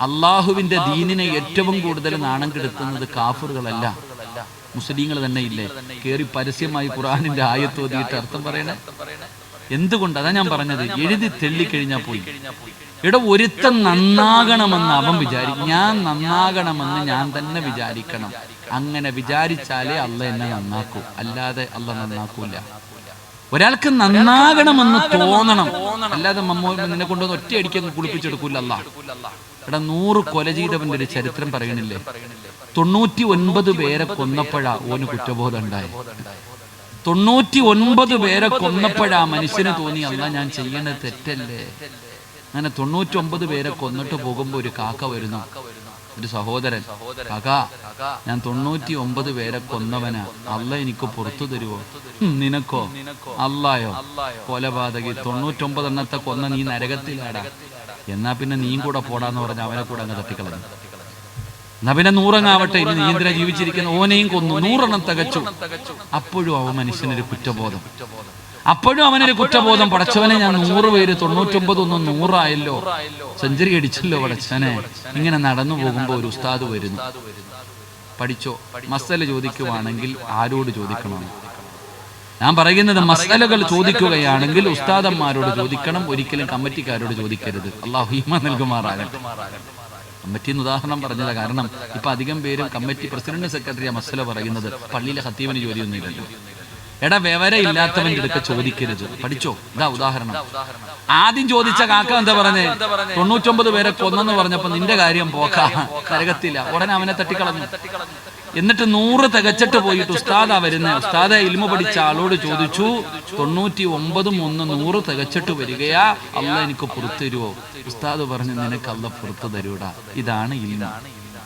അള്ളാഹുവിന്റെ ദീനിനെ ഏറ്റവും കൂടുതൽ നാണം കെടുത്തുന്നത് കാഫറുകളല്ല. മുസ്ലിങ്ങൾ തന്നെ ഇല്ലേ കേറി പരസ്യമായി ആയത്ത് ഓതിയിട്ട് അർത്ഥം പറയണേ? എന്തുകൊണ്ട്? അതാ ഞാൻ പറഞ്ഞത്. എഴുതി തെള്ളിക്കഴിഞ്ഞാൽ പോയി. ഇവിടെ ഒരുത്തൻ നന്നാകണമെന്ന് അവൻ വിചാരിക്കും ഞാൻ നന്നാകണമെന്ന് ഞാൻ തന്നെ വിചാരിക്കണം. അങ്ങനെ വിചാരിച്ചാലേ അല്ല എന്നെ നന്നാക്കൂ. അല്ലാതെ അല്ല നന്നാക്കൂല. ഒരാൾക്ക് നന്നാകണമെന്ന് തോന്നണം. അല്ലാതെ മമ്മോ നിന്നെ കൊണ്ടുവന്ന് ഒറ്റയടിക്കങ്ങ് കുളിപ്പിച്ചെടുക്കൂല അല്ല ഇവിടെ നൂറ് കൊല ചെയ്തവന്റെ ഒരു ചരിത്രം പറയണില്ലേ തൊണ്ണൂറ്റി ഒൻപത് പേരെ കൊന്നപ്പോഴാ ഓന് കുറ്റബോധം ഉണ്ടായി തൊണ്ണൂറ്റി ഒൻപത് പേരെ കൊന്നപ്പോഴാ മനുഷ്യന് തോന്നി അല്ല ഞാൻ ചെയ്യണത് തെറ്റല്ലേ? അങ്ങനെ തൊണ്ണൂറ്റി ഒമ്പത് പേരെ കൊന്നിട്ട് പോകുമ്പോ ഒരു കാക്ക വരുന്നു. ഒരു സഹോദരൻ കകാ ഞാൻ തൊണ്ണൂറ്റി ഒമ്പത് പേരെ കൊന്നവന് അല്ല എനിക്ക് പുറത്തു തരുവോ? "ഉം, നിനക്കോ? അല്ലായോ കൊലപാതകി തൊണ്ണൂറ്റൊമ്പത് എണ്ണത്തെ കൊന്ന നീ നരകത്തിലാടാ. എന്നാ പിന്നെ നീയും കൂടെ പോടാന്ന് പറഞ്ഞ അവനെ കൂടെ അങ്ങ് തട്ടിക്കളഞ്ഞു. എന്നാ പിന്നെ നൂറങ്ങാവട്ടെ ഇനി നീ എന്തിനാ ജീവിച്ചിരിക്കുന്ന? ഓനെയും കൊന്നു നൂറെണ്ണം തികച്ചു. അപ്പോഴും അവ മനുഷ്യനൊരു കുറ്റബോധം. അപ്പോഴും അവനൊരു കുറ്റബോധം പടച്ചവനെ ഞാൻ നൂറ് പേര് തൊണ്ണൂറ്റൊമ്പത് ഒന്നും നൂറായല്ലോ. സെഞ്ചുറി അടിച്ചല്ലോ പടച്ചവനെ. ഇങ്ങനെ നടന്നു പോകുമ്പോൾ ഒരു ഉസ്താദ് വരുന്നു. പഠിച്ചോ? മസല ചോദിക്കുവാണെങ്കിൽ ആരോട് ചോദിക്കണം? ഞാൻ പറയുന്നത് മസലകൾ ചോദിക്കുകയാണെങ്കിൽ ഉസ്താദന്മാരോട് ചോദിക്കണം. ഒരിക്കലും കമ്മിറ്റിക്കാരോട് ചോദിക്കരുത്. അള്ളാഹു ഹീമ നൽകുമാറാകട്ടെ. എന്ന് ഉദാഹരണം പറഞ്ഞത് കാരണം ഇപ്പൊ അധികം പേരും കമ്മിറ്റി പ്രസിഡന്റ് സെക്രട്ടറി മസല പറയുന്നത്. പള്ളിയിലെ ഹത്തീവന് ജോലിയൊന്നും ഇല്ലല്ലോ എടാ വിവരം ഇല്ലാത്തവന്റെ അടുക്ക ചോദിക്കരുത്. പഠിച്ചോ? ഇതാ ഉദാഹരണം. ആദ്യം ചോദിച്ച കാക്ക എന്താ പറഞ്ഞേ? തൊണ്ണൂറ്റൊമ്പത് പേരെ കൊന്നെന്ന് പറഞ്ഞപ്പോ നിന്റെ കാര്യം പോക്കാ. കരകത്തില്ല. ഉടനെ അവനെ തട്ടിക്കളഞ്ഞു. എന്നിട്ട് നൂറ് തികച്ചിട്ട് പോയിട്ട് ഉസ്താദാ വരുന്ന. ഉസ്താദ ഇൽമ പഠിച്ച ആളോട് ചോദിച്ചു തൊണ്ണൂറ്റി ഒമ്പതും ഒന്ന് നൂറ് തികച്ചിട്ട് വരികയാ. അല്ല എനിക്ക് പുറത്തു തരുവോ? ഉസ്താദ് പറഞ്ഞു നിനക്ക് അല്ല പുറത്തു തരൂടാ. ഇതാണ് ഇൽമ.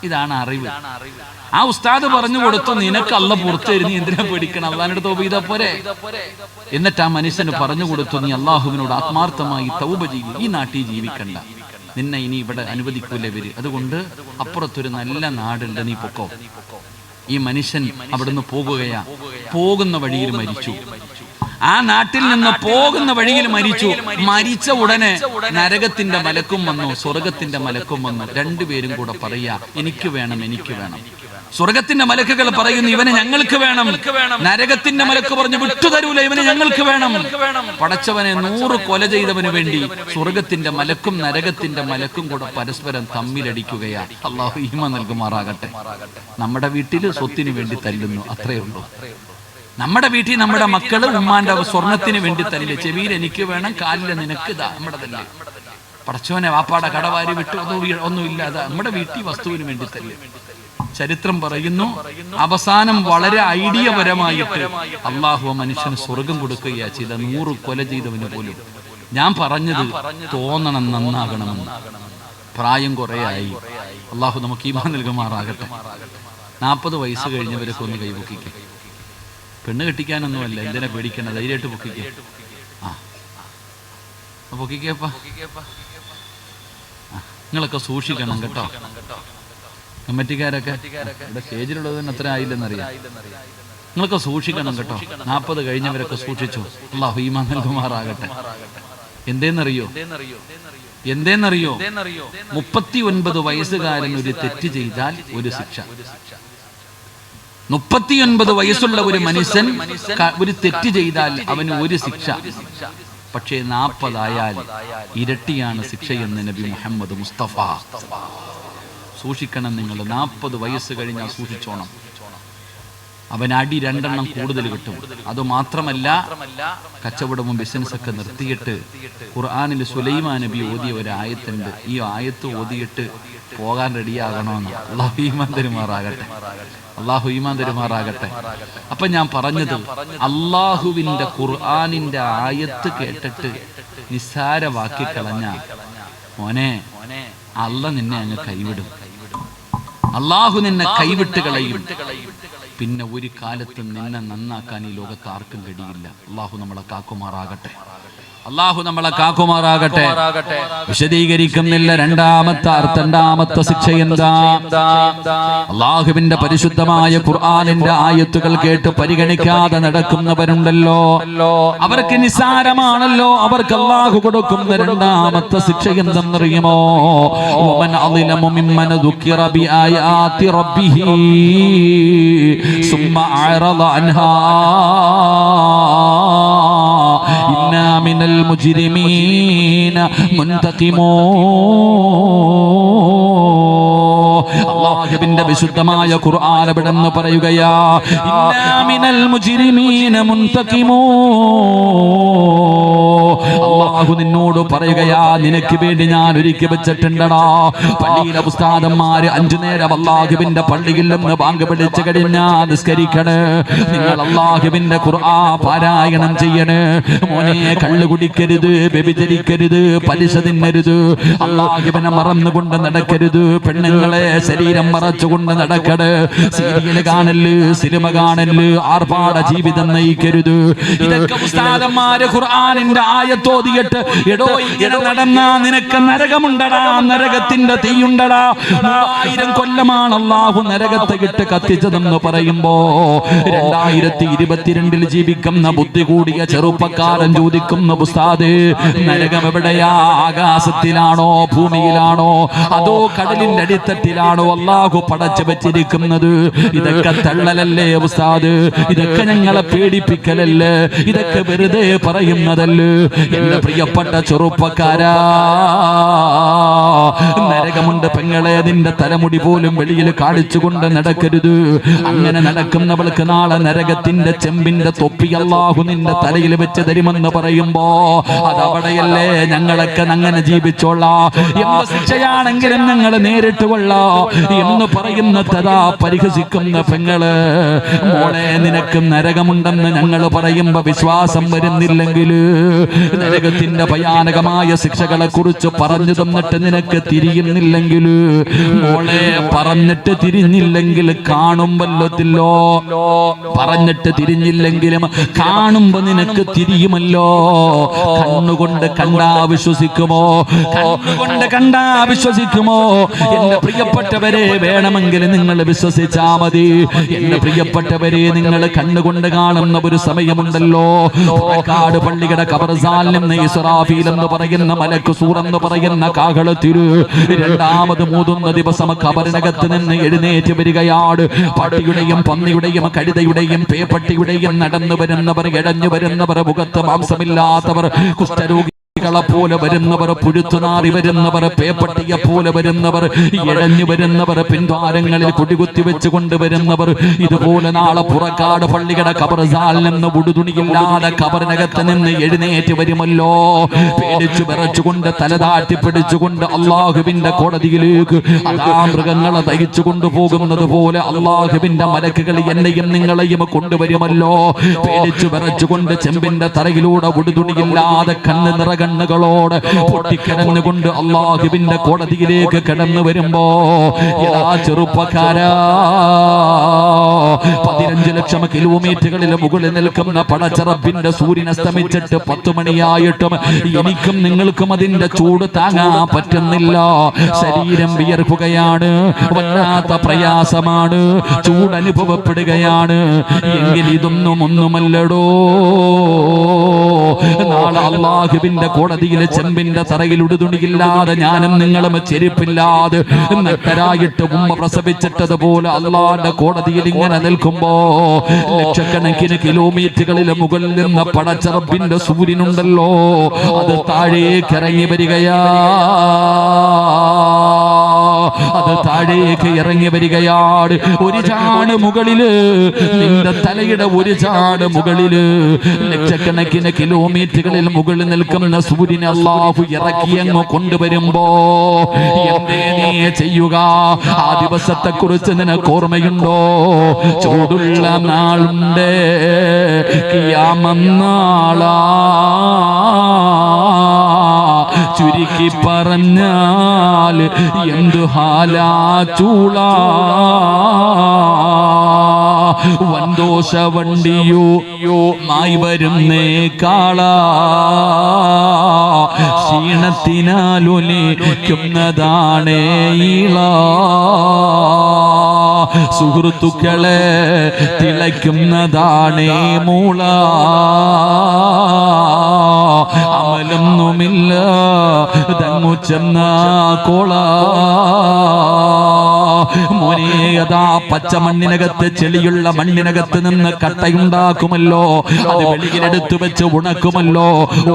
ഇതാണ് അറിവ്. ആ ഉസ്താദ് പറഞ്ഞു കൊടുത്തു നിനക്ക് അല്ല പുറത്തു തരുന്നു എന്തിനാ പേടിക്കണം? അള്ളഹാനോട് തോപ ചെയ്താ പോരെ? എന്നിട്ട് ആ മനുഷ്യന് പറഞ്ഞു കൊടുത്തു നീ അള്ളാഹുവിനോട് ആത്മാർത്ഥമായി തൗബ ചെയ്യും ഈ നാട്ടിൽ ജീവിക്കണ്ട. നിന്നെ ഇനി ഇവിടെ അനുവദിക്കൂല ഇവർ. അതുകൊണ്ട് അപ്പുറത്തൊരു നല്ല നാടുണ്ട് നീ പൊക്കോ. ഈ മനുഷ്യൻ അവിടുന്ന് പോകുകയാ. പോകുന്ന വഴിയിൽ മരിച്ചു. ആ നാട്ടിൽ നിന്ന് പോകുന്ന വഴിയിൽ മരിച്ചു. മരിച്ച. ഉടനെ നരകത്തിന്റെ മലക്കും വന്നു സ്വർഗത്തിന്റെ മലക്കും വന്നു. രണ്ടുപേരും കൂടെ പറയാ എനിക്ക് വേണം എനിക്ക് വേണം സ്വർഗത്തിന്റെ മലക്കുകൾ പറയുന്നു ഇവനെ ഞങ്ങൾക്ക് വേണം. നരകത്തിന്റെ മലക്ക് പറഞ്ഞു വിട്ടുതരൂല ഇവനെ ഞങ്ങൾക്ക് വേണം. പടച്ചവനെ നൂറ് കൊല ചെയ്തവന് വേണ്ടി സ്വർഗത്തിന്റെ മലക്കും നരകത്തിന്റെ മലക്കും കൂടെ പരസ്പരം തമ്മിലടിക്കുകയാണ് അള്ളാഹു ഈമ നൽകുമാറാകട്ടെ. നമ്മുടെ വീട്ടിൽ സ്വത്തിന് വേണ്ടി തല്ലുന്നു. അത്രയേ ഉള്ളൂ. നമ്മുടെ വീട്ടിൽ നമ്മുടെ മക്കൾ ഉമ്മാന്റെ സ്വർണത്തിന് വേണ്ടി തല്ലില്ല ചെവിയിൽ എനിക്ക് വേണം കാലിൽ നിനക്ക് ഇതാ. നമ്മുടെ തന്നെ പടച്ചോനെ വാപ്പാടെ കടവാരി വിട്ടു ഒന്നും ഒന്നുമില്ല അതാ നമ്മുടെ വീട്ടിൽ വസ്തുവിന് വേണ്ടി തല്ല്. ചരിത്രം പറയുന്നു. അവസാനം വളരെ ഐഡിയപരമായിട്ട് അള്ളാഹു മനുഷ്യന് സ്വർഗം കൊടുക്കുകയാ ചെയ്ത നൂറ് കൊല ചെയ്തവന് പോലും. ഞാൻ പറഞ്ഞത് തോന്നണം നന്നാകണം. പ്രായം കുറേയായി അള്ളാഹു നമുക്ക് ഈമാൻ നൽകുമാറാകട്ടെ. നാൽപ്പത് വയസ്സ് കഴിഞ്ഞവരൊക്കെ ഒന്ന് കൈപൊക്കിക്കും പെണ്ണ് കെട്ടിക്കാനൊന്നുമല്ല. എന്തിനാ പേടിക്കണ? ധൈര്യമായിട്ട് പൊക്കിക്ക. ആ. പൊക്കിക്കേപ്പ നിങ്ങളൊക്കെ സൂക്ഷിക്കണം കേട്ടോ. കമ്മറ്റിക്കാരൊക്കെ. ഇവിടെ സ്റ്റേജിലുള്ളത് തന്നെ അത്ര ആയില്ലെന്നറിയാം. നിങ്ങളൊക്കെ സൂക്ഷിക്കണം കേട്ടോ. നാൽപ്പത് കഴിഞ്ഞവരൊക്കെ സൂക്ഷിച്ചു. അള്ളാഹു ഈമാ നൽകുമാറാകട്ടെ. എന്തേന്നറിയോ? എന്തേന്നറിയോ? മുപ്പത്തി ഒൻപത് വയസ്സുകാരൻ ഒരു തെറ്റ് ചെയ്താൽ ഒരു ശിക്ഷ. മുപ്പത്തിയൊൻപത് വയസ്സുള്ള ഒരു മനുഷ്യൻ ഒരു തെറ്റ് ചെയ്താൽ അവന് ഒരു ശിക്ഷ. പക്ഷേ നാൽപ്പതായാൽ ഇരട്ടിയാണ് ശിക്ഷയെന്ന് നബി മുഹമ്മദ് മുസ്തഫ. സൂക്ഷിക്കണം നിങ്ങൾ നാൽപ്പത് വയസ്സ് കഴിഞ്ഞാൽ സൂക്ഷിച്ചോണം. അവൻ അടി രണ്ടെണ്ണം കൂടുതൽ കിട്ടും. അത് മാത്രമല്ല കച്ചവടവും ബിസിനസ്സൊക്കെ നിർത്തിയിട്ട് ഖുർആാനിൽ സുലൈമാ നബി ഓതിയ ഒരു ആയത്തുണ്ട്. ഈ ആയത്ത് ഓതിയിട്ട് പോകാൻ റെഡിയാകണമെന്ന് അള്ളാഹു ഈമാൻ തരുമാറാകട്ടെ. അള്ളാഹു ഈമാൻ തരുമാറാകട്ടെ. അപ്പൊ ഞാൻ പറഞ്ഞത് അള്ളാഹുവിന്റെ ഖുർആാനിന്റെ ആയത്ത് കേട്ടിട്ട് നിസ്സാരവാക്കി കളഞ്ഞ മോനെ അല്ല നിന്നെ അങ്ങ് കൈവിടും. അള്ളാഹു നിന്നെ കൈവിട്ട് കളയും. പിന്നെ ഒരു കാലത്തും നിന്നെ നന്നാക്കാൻ ഈ ലോകത്ത് ആർക്കും കഴിയില്ല. അള്ളാഹു നമ്മളെ കാക്കുമാറാകട്ടെ. അള്ളാഹു നമ്മളെ കാക്കുമാറാകട്ടെ വിശദീകരിക്കുന്നില്ല രണ്ടാമത്തെ അർത്ഥ രണ്ടാമത്തെ ശിക്ഷ എന്താ അള്ളാഹുവിന്റെ പരിശുദ്ധമായ ഖുർആാനിന്റെ ആയത്തുകൾ കേട്ട് പരിഗണിക്കാതെ നടക്കുന്നവരുണ്ടല്ലോ അവർക്ക് നിസാരമാണല്ലോ അവർക്ക് അള്ളാഹു കൊടുക്കുന്ന രണ്ടാമത്തെ ശിക്ഷ എന്തെന്നറിയുമോ ومن أظلم ممن ذكر بآيات ربه ثم أعرض عنها മിനൽ മുജിരിമീന മുൻതഖിമൂൻ അള്ളാഹുവിന്റെ വിശുദ്ധമായ ഖുർആൻ എവിടെന്ന് പറയുകയാ ഇന്നാ മിനൽ മുജ്രിമീന മുൻതഖിമൂ. അള്ളാഹു നിന്നോട് പറയുകയാ നിനക്ക് വേണ്ടി ഞാൻ ഒരുക്കി വെച്ചിട്ടുണ്ടടാ. പള്ളിയിലെ ഉസ്താദന്മാര് അഞ്ചു നേരം അള്ളാഹുവിന്റെ പള്ളിയിൽ നിന്ന് ബാങ്ക് പിടിച്ചു കഴിഞ്ഞാ നിസ്കരിക്കണേ നിങ്ങൾ അള്ളാഹുവിന്റെ ഖുർആ പാരായണം ചെയ്യണേ. മോനെ കള്ളു കുടിക്കരുത് വ്യഭിചരിക്കരുത് പലിശ തിന്നരുത് അള്ളാഹുവിനെ മറന്നുകൊണ്ട് നടക്കരുത് പെണ്ണുങ്ങളെ ശരീരം മറച്ചുകൊണ്ട് നടക്കട്. സീരിയൽ കാണൽ സിനിമ കാണൽ ആർഭാട ജീവിതം നയിക്കരുത്. ഇതൊക്കെ ഉസ്താദന്മാര് ഖുർആനിന്റെ ആയത്തോതിയിട്ട് എടോ ഇങ്ങനെ നടന്നാ നിനക്ക് നരകമുണ്ടടാ നരകത്തിന്റെ തീയുണ്ടടാ. മൂവായിരം കൊല്ലമാണ് അള്ളാഹു നരകത്തെ ഇട്ട് കത്തിച്ചതെന്ന് പറയുമ്പോ രണ്ടായിരത്തി ഇരുപത്തിരണ്ടിൽ ജീവിക്കുന്ന ബുദ്ധി കൂടിയ ചെറുപ്പക്കാരൻ ചോദിക്കുന്ന ഉസ്താദ് നരകം എവിടെയാ ആകാശത്തിലാണോ? ഭൂമിയിലാണോ? അതോ കടലിന്റെ അടിത്തട്ടിലാണോ? അള്ളാഹു പടച്ചു വെച്ചിരിക്കുന്നത്. ഇതൊക്കെ തള്ളലല്ലേ ഉസ്താദ്? ഇതൊക്കെ ഞങ്ങളെ പേടിപ്പിക്കലല്ലേ ഇതൊക്കെ വെറുതെ പറയുന്നതല്ലേ? എന്റെ പ്രിയപ്പെട്ട ചെറുപ്പക്കാരാ നരകമുണ്ട് പെങ്ങളെ അതിന്റെ തലമുടി പോലും വെളിയിൽ കാണിച്ചുകൊണ്ട് നടക്കരുത്. അങ്ങനെ നടക്കുന്നവൾക്ക് നാളെ നരകത്തിന്റെ ചെമ്പിന്റെ തൊപ്പി അല്ലാഹു നിന്റെ തലയിൽ വെച്ച് തരുമെന്ന് പറയുമ്പോ അതവിടെയല്ലേ ഞങ്ങളൊക്കെ അങ്ങനെ ജീവിച്ചോളാ? എന്ത് ശിക്ഷയാണെങ്കിലും ഞങ്ങൾ നേരിട്ട് കൊള്ളാ എന്ന് പറയുന്ന തഥാ പരിഹസിക്കുന്ന പെങ്ങൾ. മോളെ നിനക്ക് നരകമുണ്ടെന്ന് ഞങ്ങൾ പറയുമ്പോ വിശ്വാസം വരുന്നില്ലെങ്കിൽ നരകത്തിന്റെ ഭയാനകമായ ശിക്ഷകളെ കുറിച്ച് പറഞ്ഞു തന്നിട്ട് നിനക്ക് തിരിയുന്നില്ലെങ്കിൽ മോളെ പറഞ്ഞിട്ട് തിരിഞ്ഞില്ലെങ്കിൽ കാണുമ്പല്ലോ പറഞ്ഞിട്ട് തിരിഞ്ഞില്ലെങ്കിലും കാണുമ്പോ നിനക്ക് തിരിയുമല്ലോ. കണ്ണുകൊണ്ട് കണ്ടാ വിശ്വസിക്കുമോ? കണ്ണുകൊണ്ട് കണ്ടാ വിശ്വസിക്കുമോ? എന്റെ പ്രിയപ്പെട്ടവരെ വേണമെങ്കിൽ നിങ്ങൾ വിശ്വസിച്ചാ മതി. എന്റെ പ്രിയപ്പെട്ടവരെ നിങ്ങൾ കണ്ണുകൊണ്ട് കാണുന്ന ഒരു സമയമുണ്ടല്ലോ. കാട് പള്ളിയുടെ ഇസ്രാഫീൽ എന്ന് പറയുന്ന മലക്ക് സൂർ എന്ന് പറയുന്ന കാഹളത്തിരു രണ്ടാമത് മൂതുന്ന ദിവസം കബറിനകത്ത് നിന്ന് എഴുന്നേറ്റ് വരികയാണ് പട്ടിയുടെയും പന്നിയുടെയും കഴുതയുടെയും പേപ്പട്ടിയുടെയും നടന്നു വരുന്നവർ ഇടഞ്ഞു വരുന്നവർ മുഖത്ത് മാംസമില്ലാത്തവർ കുഷ്ഠരോഗി ളെ പോലെ വരുന്നവർ പുഴുത്തുനാറി വരുന്നവർ പേപ്പട്ടിയ പോലെ വരുന്നവർ ഇഴഞ്ഞു വരുന്നവർ പിൻവാരങ്ങളിൽ കുടികുത്തി വെച്ച് കൊണ്ടുവരുന്നവർ ഇതുപോലെ നാളെ പുറക്കാട് പള്ളിയുടെ കബർസാൽ നിന്ന് ഉടുതുണിയില്ലാതെ കബറിനകത്ത് നിന്ന് എഴുന്നേറ്റ് വരുമല്ലോ. പേടിച്ചു വിറച്ചുകൊണ്ട് തലതാട്ടി പിടിച്ചുകൊണ്ട് അള്ളാഹുവിന്റെ കോടതിയിലേക്ക് അതാ മൃഗങ്ങളെ തയ്ച്ചു കൊണ്ടുപോകുന്നത് പോലെ അള്ളാഹുവിന്റെ മലക്കുകൾ എന്നെയും നിങ്ങളെയും കൊണ്ടുവരുമല്ലോ. പേടിച്ചു വിറച്ചുകൊണ്ട് ചെമ്പിന്റെ തറയിലൂടെ ഉടുതുണിയില്ലാതെ കണ്ണ് നിറകണ്ണുകളോട് പൊട്ടിക്കിടന്നുകൊണ്ട് അള്ളാഹുവിന്റെ കോടതിയിലേക്ക് കിടന്നു വരുമ്പോ ചെറുപ്പക്കാരാ പതിനഞ്ച് ലക്ഷം കിലോമീറ്ററുകളിൽ മുകളിൽ നിൽക്കുന്ന പടച്ചറപ്പിന്റെ സൂര്യൻ അസ്തമിച്ചിട്ട് പത്തു മണിയായിട്ടും എനിക്കും നിങ്ങൾക്കും അതിന്റെ ചൂട് താങ്ങാൻ പറ്റുന്നില്ല. ശരീരം വിയർക്കുകയാണ് വല്ലാത്ത പ്രയാസമാണ് ചൂടനുഭവപ്പെടുകയാണ്. എങ്കിൽ ഇതൊന്നും ഒന്നുമല്ലടോ. നാളെ അള്ളാഹുവിന്റെ കോടതിയിലെ ചെമ്പിന്റെ തറയിൽ ഉടുതുണിയില്ലാതെ ഞാനും നിങ്ങളും ചെരുപ്പില്ലാതെ നട്ടരായിട്ട് ഉമ്മ പ്രസവിച്ചിട്ടതുപോലെ അള്ളാന്റെ കോടതിയിൽ ഇങ്ങനെ നിൽക്കുമ്പോ ലക്ഷക്കണക്കിന് കിലോമീറ്ററുകളിലെ മുകളിൽ നിന്ന് പടച്ചറപ്പിന്റെ സൂര്യനുണ്ടല്ലോ. അത് താഴേക്കിറങ്ങി വരികയാ. താഴേക്ക് ഇറങ്ങി വരികയാണ് ഒരു ചാട് മുകളിൽ. നിന്റെ തലയുടെ ഒരു ചാട് മുകളിൽ. ലക്ഷക്കണക്കിന് കിലോമീറ്ററുകളിൽ മുകളിൽ നിൽക്കുന്ന സൂര്യനെ അള്ളാഹു ഇറക്കി അങ്ങ് കൊണ്ടുവരുമ്പോ നീ ചെയ്യുക? ആ ദിവസത്തെ കുറിച്ച് നിനക്ക് ഓർമ്മയുണ്ടോ? ചൂടുള്ള നാളുണ്ട്. കിയാമന്നാളാ ചുരുക്കി പറഞ്ഞാൽ എന്തു ഹാലാ ചൂള? വന്തോഷ വണ്ടിയോ മായി വരുന്നേ കാള ക്ഷീണത്തിനാലൊലിക്കുന്നതാണേ ഈള. സുഹൃത്തുക്കളെ തിളയ്ക്കുന്നതാണേ മൂള. അമലൊന്നുമില്ല തങ്ങുച്ചെന്ന കോള. മോനേയതാ പച്ച മണ്ണിനകത്ത് ചെളിയുള്ള മണ്ണിനകത്ത് നിന്ന് കട്ടയുണ്ടാക്കുമല്ലോ. അത് വെളിയിലെടുത്തു വെച്ച് ഉണക്കുമല്ലോ.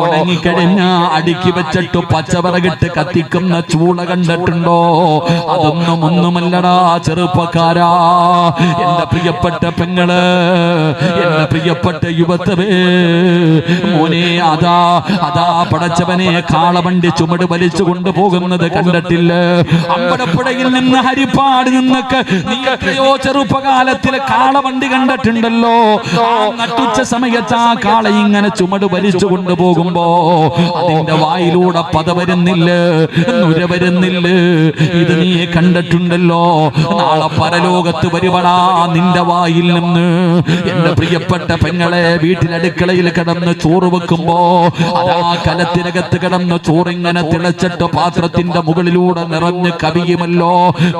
ഉണങ്ങിക്കഴിഞ്ഞ അടുക്കി വെച്ചിട്ട് പച്ചവറകിട്ട് കത്തിക്കുന്ന ചൂള കണ്ടിട്ടുണ്ടോ? അതൊന്നും ഒന്നുമല്ലടാ ചെറുപ്പക്കാരാ. എന്റെ പ്രിയപ്പെട്ട പെങ്ങൾ എന്റെ പ്രിയപ്പെട്ട യുവത്തവേ മോനെ അതാ അതാ പടച്ചവനെ കാളവണ്ടി ചുമട് വലിച്ചു കൊണ്ടുപോകുന്നത് കണ്ടിട്ടില്ല? അമ്പലപ്പുഴയിൽ നിന്ന് ഹരിപ്പാട് നിന്നൊക്കെ നീ എത്രയോ ചെറുപ്പകാലത്തിലെ കാളവണ്ടി കണ്ടിട്ടുണ്ടല്ലോ. നട്ടുച്ച സമയത്ത് ആ കാള ഇങ്ങനെ ചുമട് വലിച്ചു കൊണ്ടുപോകുമ്പോ അതിന്റെ വായിലൂടെ പത വരുന്നില്ല? നുര വരുന്നില്ല? ഇത് നീ കണ്ടിട്ടുണ്ടല്ലോ. നാളെ പരലോകത്ത് വരുവടാ നിന്റെ വായിൽ നിന്ന്. എന്റെ പ്രിയപ്പെട്ട പെങ്ങളെ വീട്ടിലടുക്കളയിൽ കിടന്ന് ചോറ് വെക്കുമ്പോ അതാ കലത്തിനകത്ത് കിടന്ന് ചോറിങ്ങനെ തിളച്ചിട്ട് പാത്രത്തിന്റെ മുകളിലൂടെ നിറഞ്ഞ് കവിയുമല്ലോ.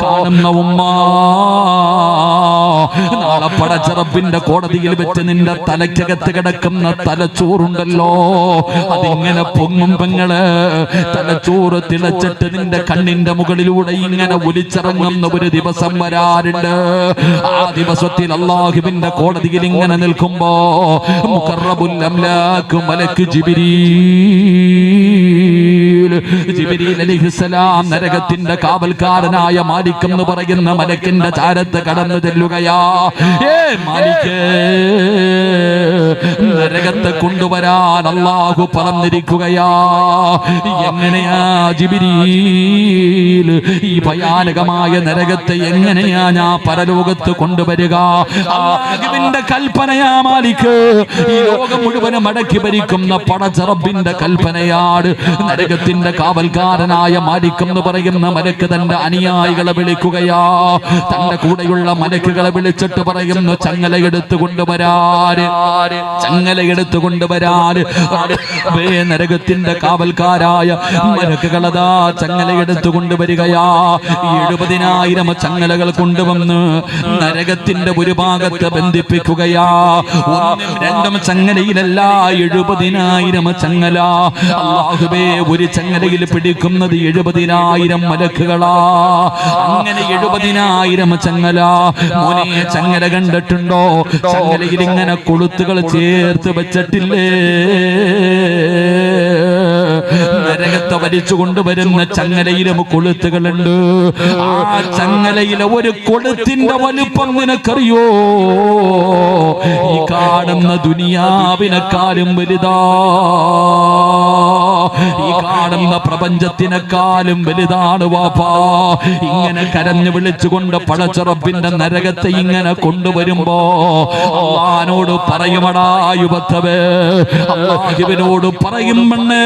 കാണുന്ന ഉമ്മ കോടതിയിൽ വെച്ച് നിന്റെ തലയ്ക്കകത്ത് കിടക്കുന്ന തലച്ചോറുണ്ടല്ലോ. അതിങ്ങനെ പൊങ്ങും പെങ്ങൾ തലച്ചോറ് തിളച്ചിട്ട് നിന്റെ കണ്ണിന്റെ മുകളിലൂടെ ഇങ്ങനെ ഒലിച്ചിറങ്ങുന്ന ഒരു ദിവസം വരാറുണ്ട്. ആ ദിവസത്തിൽ അള്ളാഹുവിന്റെ കോടതിയിൽ ഇങ്ങനെ നിൽക്കുമ്പോ മുഖറബുല്ലം അംലാക്ക് മലക്ക് ജിബിരീൽ അലിഹിസലാം നരകത്തിന്റെ കാവൽക്കാരനായ മാലിക് എന്ന് പറയുന്ന മലക്കിന്റെ ചാരത്ത് കടന്നു ചെല്ലുകയാ. മാലിക് നരകത്തെ കൊണ്ടുവരാൻ അള്ളാഹു പറഞ്ഞിരിക്കുകയാ. എങ്ങനെയാ ജിബിരീൽ ഈ ഭയാനകമായ നരകത്തെ എങ്ങനെയാ ഞാൻ പരലോകത്ത് കൊണ്ടുവരിക? അള്ളാഹുവിന്റെ കൽപ്പനയാ മാലിക് ഈ ലോകം മുഴുവനും അടക്കി ഭരിക്കുന്ന പടച്ചറബിന്റെ കൽപ്പനയാണ് നരകത്തിന്റെ കാവൽക്കാരനായ മാലിക് എന്ന് പറയുന്ന മലക്ക് തന്റെ അനുയായികളെ വിളിക്കുകയാ. തന്റെ കൂടെയുള്ള മലക്കുകളെ വിളിച്ചിട്ട് പറയുന്നു ചങ്ങല എടുത്തു കൊണ്ടുവരാര് ചങ്ങല എടുത്തു കൊണ്ടുവരാര് നരകത്തിന്റെ കാവൽക്കാരായ മലക്കുകളതാ ചങ്ങല എടുത്തു കൊണ്ടുവരികയാ. എഴുപതിനായിരം ചങ്ങലകൾ കൊണ്ടുവന്ന് നരകത്തിന്റെ ഒരു ഭാഗത്ത് ബന്ധിപ്പിക്കുകയാ. രണ്ടും ചങ്ങലയിലല്ല എഴുപതിനായിരം ചങ്ങല. അള്ളാഹുബേ ഒരു ചങ്ങലയിൽ പിടിക്കുന്നത് എഴുപതിനായിരം മലക്കുകളാ. അങ്ങനെ എഴുപതിനായിരം ചങ്ങല. മോനെ ചങ്ങല കണ്ടിട്ടുണ്ടോ? ചങ്ങലയിൽ ഇങ്ങനെ കൊളുത്തുകൾ ചേർത്ത് വെച്ചിട്ടില്ലേ? നരകത്തെ വലിച്ചു കൊണ്ടുവരുന്ന ചങ്ങലയിലും കൊളുത്തുകളുണ്ട്. ആ ചങ്ങലയിലെ ഒരു കൊളുത്തിന്റെ വലുപ്പം നിനക്കറിയോ? ഈ കാണുന്ന ദുനിയാവിനെക്കാളും വലുതാ. ഈ കാണുന്ന പ്രപഞ്ചത്തിനെക്കാളും വലുതാണ് വാപ്പാ. ഇങ്ങനെ കരഞ്ഞു വിളിച്ചുകൊണ്ട് പടച്ചുറപ്പിന്റെ നരകത്തെ ഇങ്ങനെ കൊണ്ടുവരുമ്പോ അള്ളഹാനോട് പറയുമടാ യുവത്തവേ അള്ളാഹുവിനോട് പറയും മണ്ണേ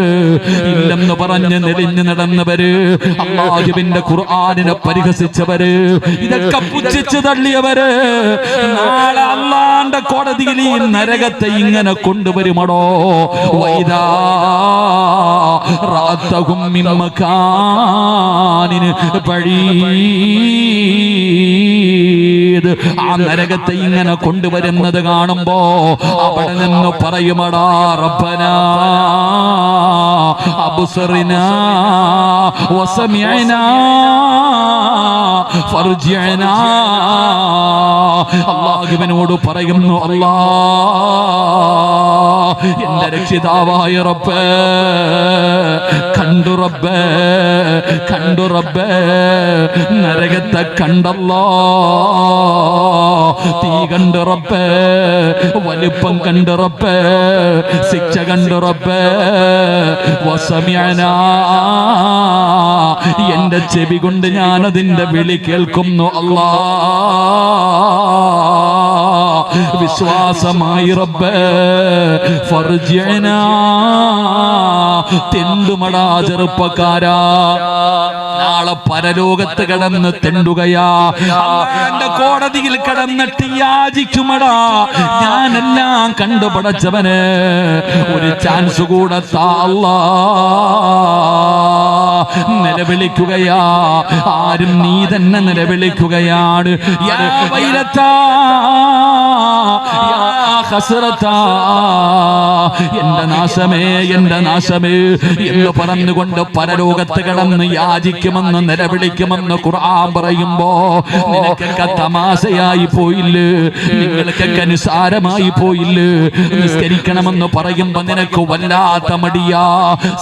ഇല്ലെന്ന് പറഞ്ഞ് നെലിഞ്ഞു നടന്നവര് അള്ളാഹുവിന്റെ ഖുർആാനിനെ പരിഹസിച്ചവര് ഇതൊക്കെ പുച്ഛിച്ചു തള്ളിയവര്. നാളെ അള്ളാന്റെ കോടതിയിൽ ഈ നരകത്തെ ഇങ്ങനെ കൊണ്ടുവരുമടോ? വൈദാ. ആ നരകത്തെ ഇങ്ങനെ കൊണ്ടുവരുന്നത് കാണുമ്പോ അവിടെ നിന്ന് പറയുമടാ റബ്ബന. അബുസറിന വസമിഅന ഫർജിഅന. അള്ളാഹുവിനോട് പറയുന്നു അല്ലാ എന്റെ രക്ഷിതാവായ റബ്ബ് കണ്ടു റബ്ബ് കണ്ടു റബ്ബ് നരകത്തെ കണ്ടല്ലോ. തീ കണ്ടു റബ്ബ് വലിപ്പം കണ്ടു റബ്ബ് ശിക്ഷ കണ്ടു റബ്ബ് എന്റെ ചെവി കൊണ്ട് ഞാൻ അതിന്റെ വിളി കേൾക്കുന്നു അള്ളാ വിശ്വാസമായി റബ്ബേ ഫർജിഅനാ തെണ്ടുമടാ ചെറുപ്പക്കാരാ. നാളെ പരലോകത്ത് കിടന്ന് തെണ്ടുകയാ. അള്ളാന്റെ കോടതിയിൽ കിടന്നിട്ട് യാചിക്കുമടാ ഞാനെല്ലാം കണ്ടുപടച്ചവന് ഒരു ചാൻസ് കൂടെ താള നിലവിളിക്കുകയാ. ആരും നീ തന്നെ നിലവിളിക്കുകയാണ്. യാ യാ ഹസ്രത്താ, എന്റെ നാശമേ എന്റെ നാശമേ എന്ന് പറഞ്ഞുകൊണ്ട് പരലോകത്ത് കിടന്ന് യാചിക്കുമെന്ന് നിലവിളിക്കുമെന്ന് ഖുർആൻ പറയുമ്പോ നിനക്കൊക്കെ തമാശയായി പോയില്ലേ? നിങ്ങൾക്കൊക്കെ നിസാരമായി പോയില്ലേ? നിസ്കരിക്കണമെന്ന് പറയുമ്പോ നിനക്ക് വല്ലാത്ത മടിയാ.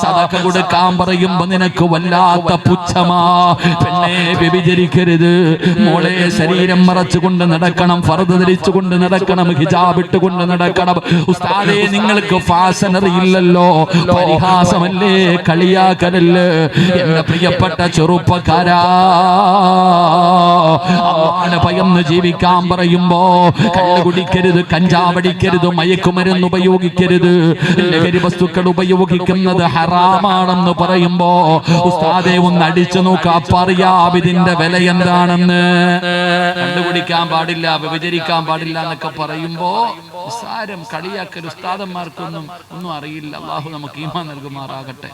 സദക കൊടുക്കാൻ പറയുമ്പോ നിനക്ക് വല്ലാത്ത പുച്ഛമാ. പെണ്ണെ വ്യഭിചരിക്കരുത്. മോളെ ശരീരം മറച്ചുകൊണ്ട് നടക്കണം ഫറുത് ധരിച്ചുകൊണ്ട് നടക്കണം ഹിജാബ് ഇട്ടുകൊണ്ട് നടക്കണം. ഉസ്താദേ നിങ്ങൾക്ക് ഫാസൻ അറിയില്ലല്ലോ. പരിഹാസമല്ലേ കളിയാക്കലല്ലേ എന്റെ പ്രിയപ്പെട്ട ചെറുപ്പക്കാരാ. അള്ളാനെ ഭയന്ന് ജീവിക്കാൻ പറയുമ്പോ കള്ള് കുടിക്കരുത് കഞ്ചാവടിക്കരുത് മയക്കുമരുന്ന് ഉപയോഗിക്കരുത്. ലഹരി വസ്തുക്കൾ ഉപയോഗിക്കുന്നത് ഹറാമാണെന്ന് പറയുമ്പോ ഉസ്താദെ ഒന്ന് അടിച്ചു നോക്കാം. പറയാം ഇതിന്റെ വില എന്താണെന്ന്. കണ്ടുപിടിക്കാൻ പാടില്ല വ്യഭിചരിക്കാൻ പാടില്ല എന്നൊക്കെ പറയുമ്പോ നിസ്സാരം കളിയാക്കൽ ഉസ്താദന്മാർക്കൊന്നും ഒന്നും അറിയില്ല. അള്ളാഹു നമുക്ക് ഈമാ നൽകുമാറാകട്ടെ.